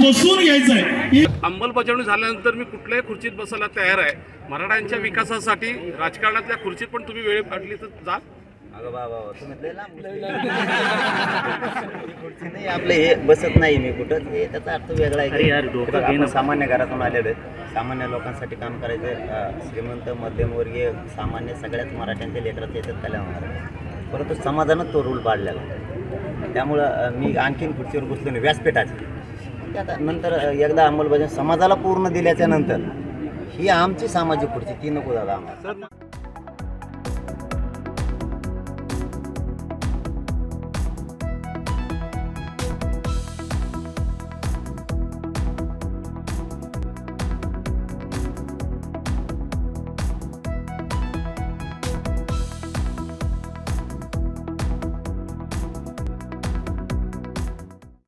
बसून घ्यायचं आहे. अंमलबजावणी झाल्यानंतर मी कुठल्याही खुर्चीत बसायला तयार आहे. मराठ्यांच्या विकासासाठी राजकारणातल्या खुर्चीत पण तुम्ही वेळ काढली तर जा. ही आपलं हे बसत नाही मी कुठं. हे त्याचा अर्थ वेगळा आहे. की सामान्य घरातून आलेलो आहे. सामान्य लोकांसाठी काम करायचं श्रीमंत मध्यमवर्गीय सामान्य सगळ्याच मराठ्यांच्या लेकरात याच्यात कल्या होणार आहे. परंतु समाजानं तो रूल पाडलेला आहे. त्यामुळं मी आणखीन खुर्चीवर बसलो नाही व्यासपीठाची आता नंतर एकदा अंमलबजावणी समाजाला पूर्ण दिल्याच्या नंतर ही आमची सामाजिक खुर्ची ती नको दादा आम्हाला.